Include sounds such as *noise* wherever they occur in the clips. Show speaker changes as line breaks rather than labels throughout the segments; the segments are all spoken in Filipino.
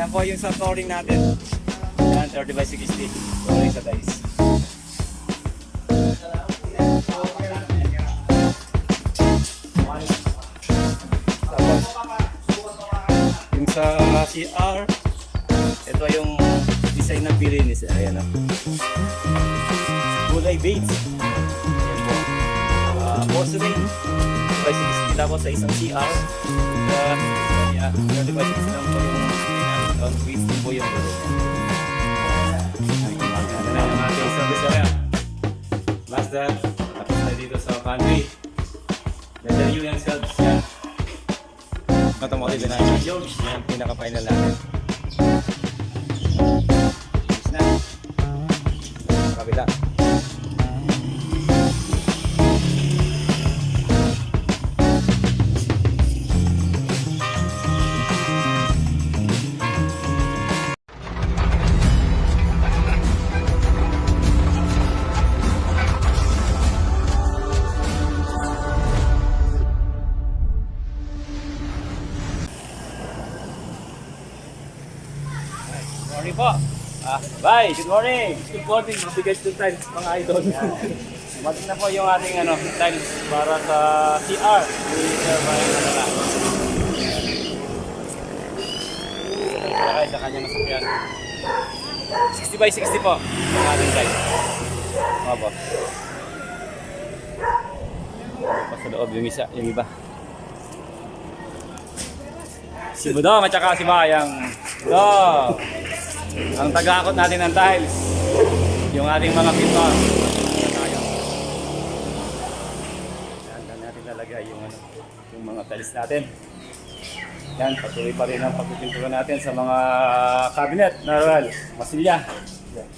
Yan po yung sa flooring natin. Yan, 30 by 60. Flooring sa dice. Tapos, yung sa CR, ito yung design ng Pyrenees. Ayan o. Gulay beige. Ayan po. Uh, porcelain. By 60. Tapos sa isang CR, uh, yeah, 30 by 60 lang po yung on beige din po yung gulay niya. Ano na yung ating service area. Mazda, tapos na dito sa pantry. Letter U yung shelves yan. Automotive na yung. Yan, pinaka-final natin. Bye. Good morning. Good morning. Mabigat yung tiles, mga idol. *laughs* Matik na po yung ating ano, tiles para sa CR. Sakay sa kanyang nasakyan. 60 by 60 po yung ating tiles. Opo. Pa sa loob yung isa, yung iba. Si Budong at saka si Bayang. Go! Ang tagakot natin ng tiles. Yung ating mga pintor. Yan, yan natin lalagay yung, ano, yung mga tiles natin. Yan, patuloy pa rin ang pagpipintura natin sa mga cabinet na royal. Masilya. Yan.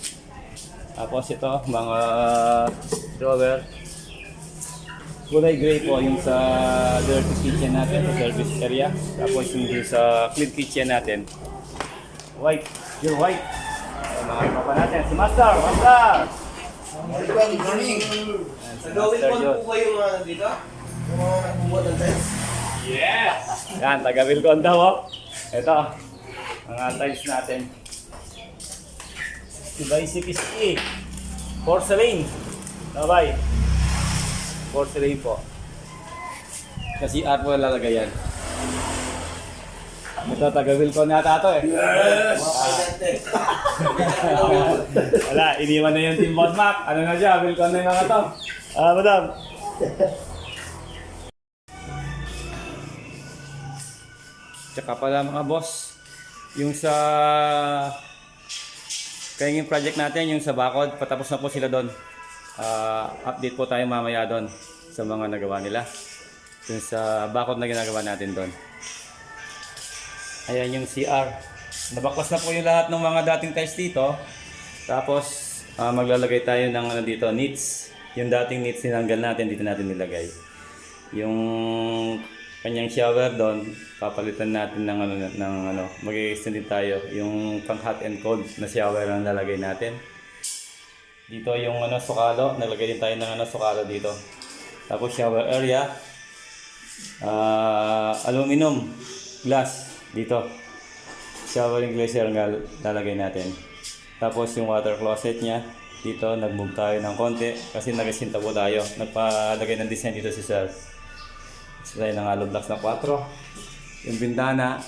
Tapos ito, mga drawer. Kulay gray po yung sa dirty kitchen natin, sa service area. Tapos yung sa clean kitchen natin. White, white. Ay, mga papa natin, si Master, Master!
Good morning. Nagawin
Master
po po kayo mga nandito? Yung mga nagbubuhat ng tiles?
Yes! Yan, taga Wilcon daw oh. Ito, mga tiles natin. 60 by 60. Porcelain. Bye-bye. Porcelain po. Kasi art mo lalagay yan. Ito, taga Wilcon yata ito eh.
Yes! *laughs*
Wala, iniwan na yung Team Boss Mac. Ano na siya, Wilcon na yung mga to. Ah, madam. Tsaka pala mga boss, yung sa kayong project natin, yung sa Bakod, patapos na po sila doon. Ah, update po tayo mamaya doon sa mga nagawa nila. Yung sa Bakod na ginagawa natin doon. Ayan yung CR. Nabaklas na po yung lahat ng mga dating tiles dito. Tapos ah, maglalagay tayo ng ano dito, knits. Yung dating knits tinanggal natin, dito natin nilagay. Yung kanyang shower doon, papalitan natin ng ano, ng ano, mag-extend din tayo. Yung pang hot and cold na shower ang lalagay natin. Dito yung ano, sukalo, naglagay din tayo ng ano, sukalo dito. Tapos shower area, Ah, aluminum glass dito. Showering glacier ang gal- lalagay natin. Tapos yung water closet niya, dito nag-move tayo ng konti kasi nagasinta po tayo. Nagpalagay ng design dito si Sir. Gusto tayo ng hollow blocks na 4. Yung bintana,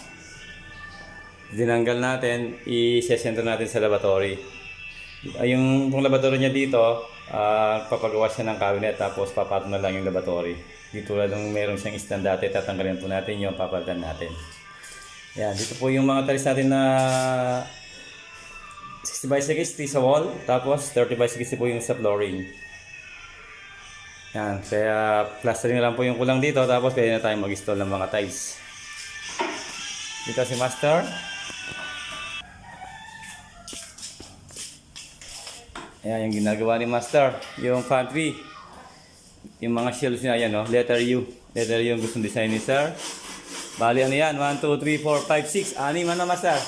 dinanggal natin, i-sesento natin sa laboratory. Yung pong laboratory niya dito, ah, papagawa siya ng cabinet tapos papatong na lang yung laboratory. Di tulad ng meron siyang stand dati, tatanggalin po natin yung papalitan natin. Yan, dito po yung mga tiles natin na 60 by 60 sa wall, tapos 30 by 60 po yung sa flooring. Yan, kaya plastering na lang po yung kulang dito, tapos pwede na tayong mag-install ng mga tiles. Dito si Master. Ayan yung ginagawa ni Master. Yung pantry. Yung mga shelves niya, yan oh, letter U. Letter U yung gustong design ni Sir. Bali ano yan? 1, 2, 3, 4, 5, 6. Anim ano Master?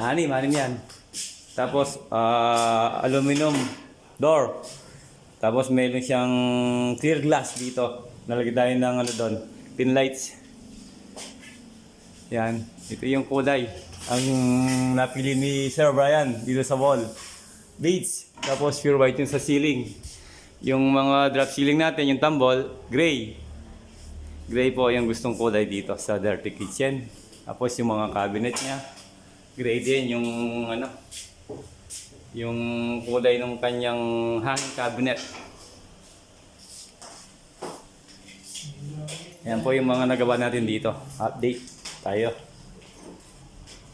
Anim, anim yan. Tapos, ah, aluminum door. Tapos meron siyang clear glass dito. Nalagay tayo ng ano doon, pin lights. Yan, ito yung kulay. Ang napili ni Sir Brian dito sa wall. Beads, tapos pure white yung sa ceiling. Yung mga drop ceiling natin, yung tumble, gray. Gray po yung gustong kulay dito sa dirty kitchen. Tapos yung mga cabinet niya, gray din yung ano, yung kulay ng kanyang hanging cabinet. Yan po yung mga nagawa natin dito. Update tayo.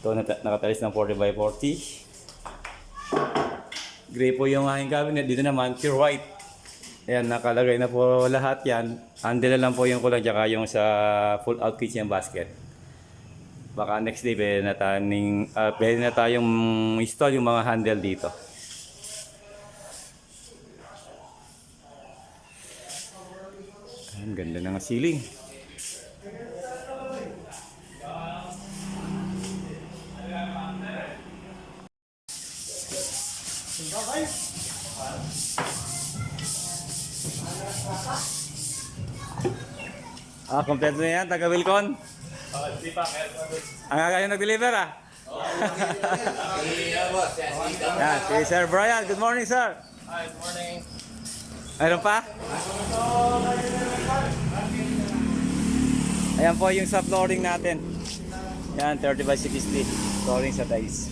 Ito nat- nakatalis ng 40 by 40. Gray po yung aking cabinet. Dito naman, pure white. Ayan, nakalagay na po lahat yan. Handle na lang po yung kulang tsaka yung sa full out kitchen basket. Baka next day pwede na tayong, uh, pwede na tayong install yung mga handle dito. Ang ganda ng ceiling. Ah, kompleto na yan, taga Wilcon. Ang aga yung nag-deliver ah. *laughs* Yan, si Sir Brian. Good morning, sir.
Hi, good morning.
Mayroon pa? Ayan po yung sa flooring natin. Yan, 30 by 60. Flooring sa tiles.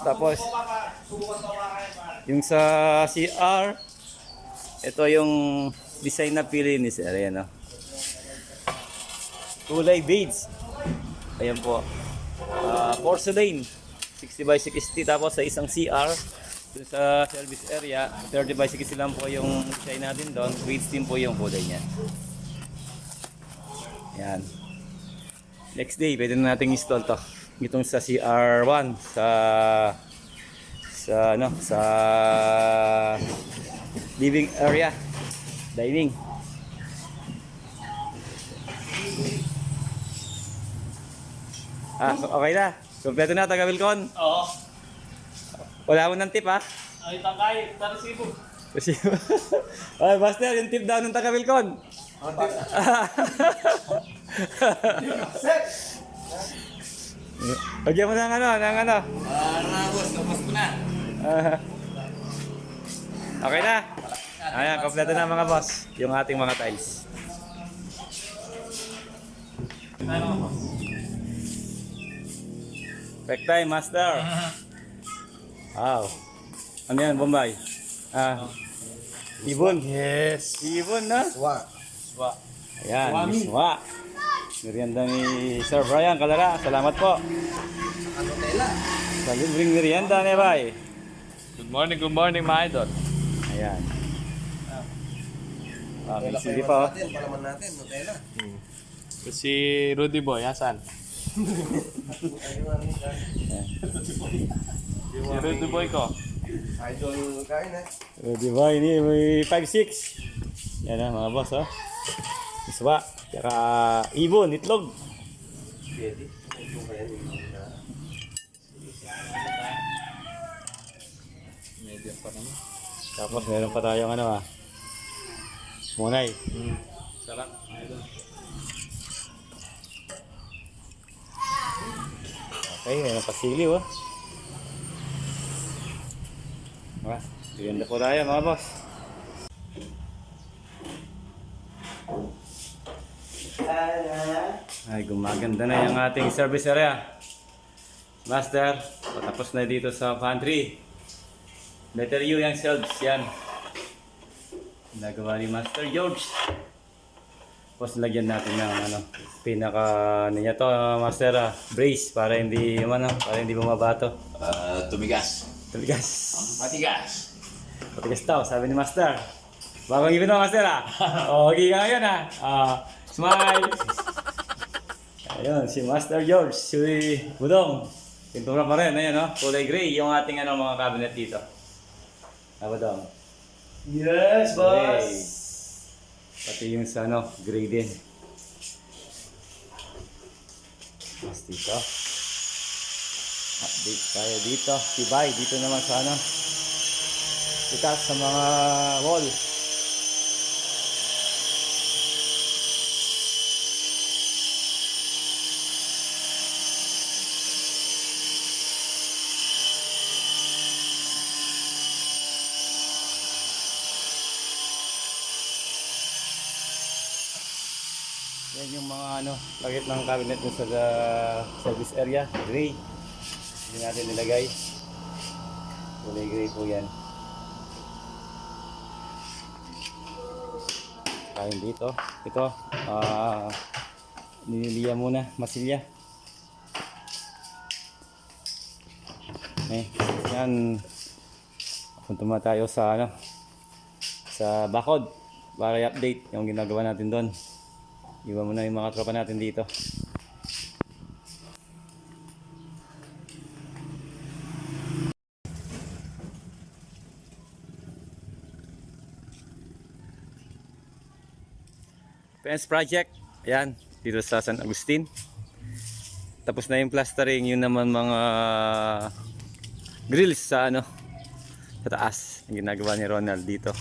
Tapos, yung sa CR, ito yung design na pili ni Sir. Ayan, oh. Kulay beads. Ayan po. Ah, porcelain. 60 by 60 tapos sa isang CR dun sa service area 30 by 60 lang po yung design natin doon weights din po yung kulay niya yan next day pwede na natin install to itong sa CR1 sa sa ano sa living area dining Ah, okay na. Kompleto na, taga Wilcon.
Oo.
Wala mo ng tip, ha?
Ay, tangkay. Tarisibo. *laughs*
Kasi, Ay, Buster, yung tip daw ng taga Wilcon. *laughs* Lagyan mo ng ano, ng ano.
Na, boss? Tapos ko na.
Okay na. Ayan, kompleto na mga boss. Yung ating mga tiles. Perfect time, master. Wow. Ano yan, Bombay? Ah. Ibon. Yes. Ibon na.
Wa.
Wa.
Ayan, miswa. Merienda ni Sir Brian Kalara. Salamat po.
Ano tela?
Sa libreng merienda ni Bay.
Good morning, good morning, mga idol.
Ayan. Ah, may CD
pa
oh.
natin. Palaman natin. Nutella.
Ito si Rudy Boy, asan? *laughs* Si Rudy Boy ko.
Idol kain eh.
Di ba? Ini may 5-6. Yan na mga boss, oh. Iswa. Tsaka ibon, itlog. Tapos meron pa tayong ano ah. Munay.
Sarap. Idol.
Okay, meron pa siliw oh. Ah, ganda po tayo mga boss. Ay, gumaganda na yung ating service area. Master, patapos na dito sa pantry. Letter U yung shelves, yan. Nagawa ni Master George. Tapos lagyan natin ng ano, pinaka ano niya to, Master ah, brace para hindi ano, para hindi bumabato.
Ah, tumigas.
Tumigas.
Matigas.
Matigas daw, sabi ni Master. Bagong ibig mo, Master ah. *laughs* O, okay ka ngayon ah. Ah, smile. Ayun, si Master George, si Budong. Pintura pa rin, ayan no? Kulay gray yung ating ano, mga cabinet dito. Ah, Budong.
Yes,
Gray. Pati yung sa ano, gray din. Tapos dito. Update tayo dito. Tibay, dito naman sa ano. Itas sa mga wall. Yan yung mga ano, lagit ng cabinet dun sa uh, service area, gray. Hindi natin nilagay. Kulay gray po yan. Kain dito. Ito, ah, nililiya muna, masilya. Eh, yan. Punta muna tayo sa ano, sa bakod para i-update yung ginagawa natin doon. Iwan mo na yung mga tropa natin dito. Fence project. Ayan, dito sa San Agustin. Tapos na yung plastering, yun naman mga grills sa ano sa taas. Yung ginagawa ni Ronald dito.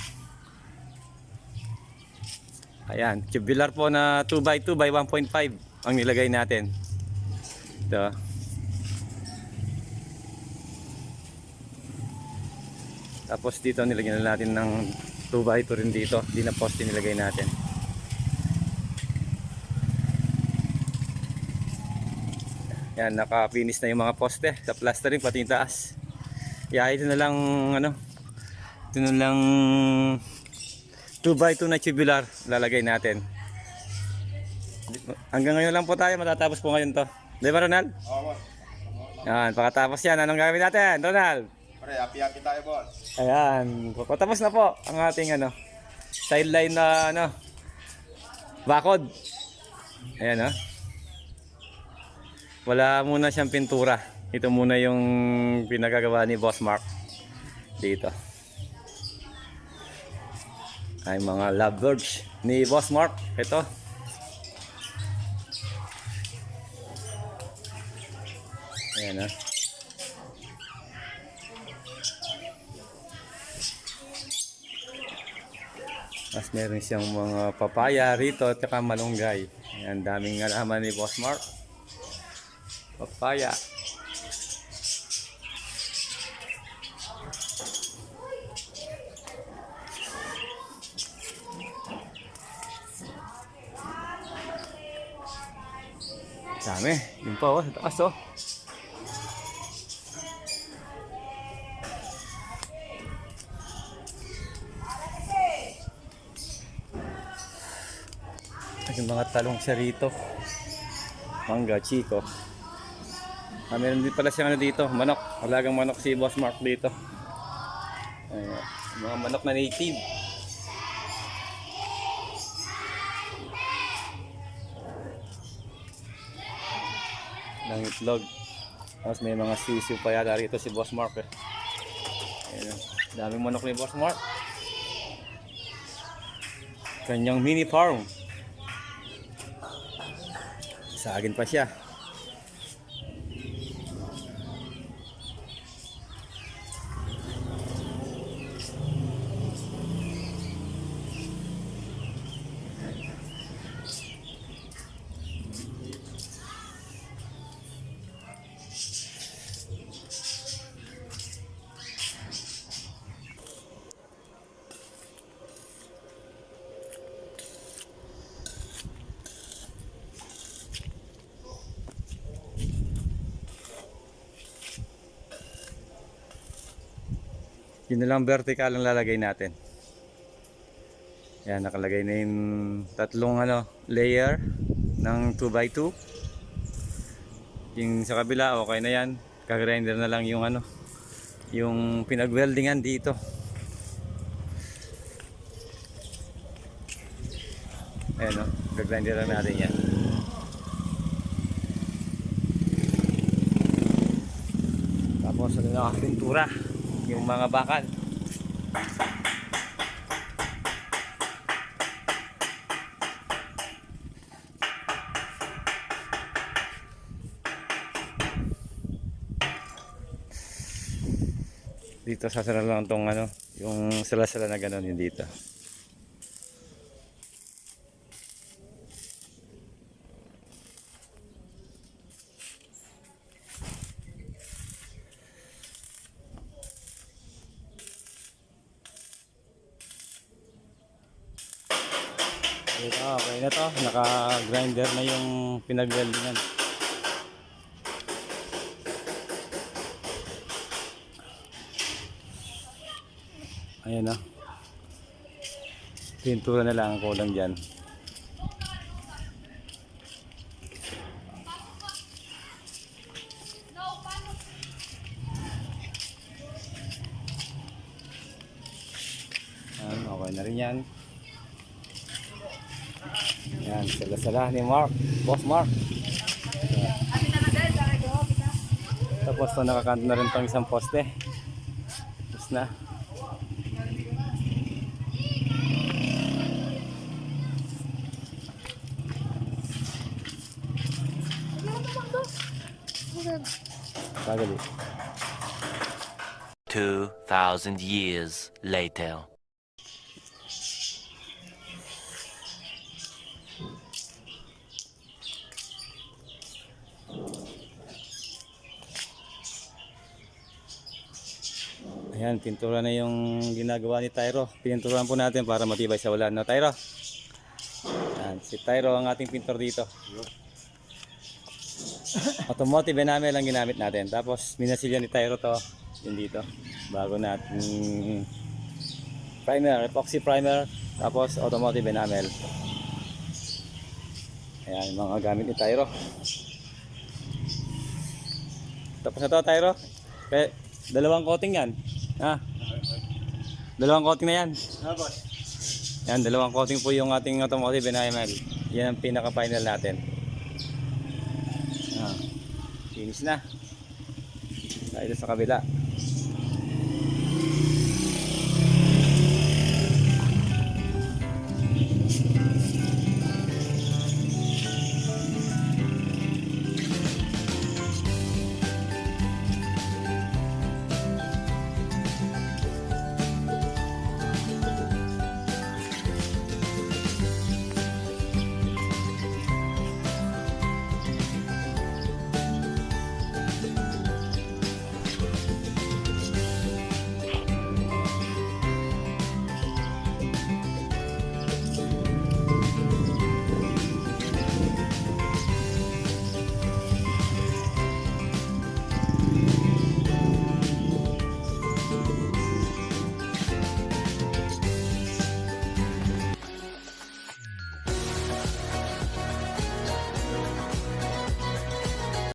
Ayan, tubular po na 2x2 by 1.5 ang nilagay natin. Ito. Tapos dito nilagyan na natin ng 2x2 rin dito. Di na poste nilagay natin. Yan, naka-finish na yung mga poste sa plastering pati yung taas. Yeah, ito na lang ano. Ito na lang 2x2 na tubular lalagay natin. Hanggang ngayon lang po tayo, matatapos po ngayon to. Di ba Ronald?
Oo.
Yan, pagkatapos yan, anong gagawin natin, Ronald?
Pare, happy-happy tayo, boss.
Ayan, patapos na po ang ating ano, sideline na ano, bakod. Ayan oh. Wala muna siyang pintura. Ito muna yung pinagagawa ni Boss Mark dito. Ay mga lovebirds ni Boss Mark. Ito. Ayan ah. Mas meron siyang mga papaya rito at saka malunggay. Ayan, daming alaman ni Boss Mark. Papaya. Dami. Yun pa oh, sa taas oh. Yung mga talong siya rito. Mangga, chico. Ah, meron din pala siyang ano dito, manok. Alagang manok si Boss Mark dito. Ayan, mga manok na native. Ng itlog. Tapos may mga sisiw pa yata rito si Boss Mark eh. Ayan, daming manok ni Boss Mark. Kanyang mini farm. Sagin pa siya. Yun na lang vertical ang lalagay natin. Yan, nakalagay na yung tatlong ano, layer ng 2x2. Yung sa kabila, okay na yan. Kagrinder na lang yung ano, yung pinag-weldingan dito. Ayan o, gagrinder lang natin yan. Tapos ano na pintura yung mga bakal. Dito sasara lang tong ano, Yung sala-sala na gano'n yun dito. Okay na to. Naka-grinder na yung pinag-weldingan. Ayan na. Pintura na lang ang kulang dyan. Ayan, okay na rin yan. Yan, sala-sala ni Mark. Boss Mark. Tapos to nakakanto na rin tong isang poste. Tapos na. Tagali.
2,000 years later.
Ayan, pintura na yung ginagawa ni Tyro. Pininturahan po natin para matibay sa ulan. No, Tyro? Ayan, si Tyro ang ating pintor dito. Automotive enamel ang ginamit natin. Tapos, minasilya ni Tyro to. Yun dito. Bago natin primer, epoxy primer. Tapos, automotive enamel. Ayan, mga gamit ni Tyro. Tapos na to, Tyro. Kaya, dalawang coating yan. Ha? Dalawang coating na yan. Yan, dalawang coating po yung ating automotive enamel. Yan ang pinaka-final natin. Ah, finish na. Tayo sa kabila.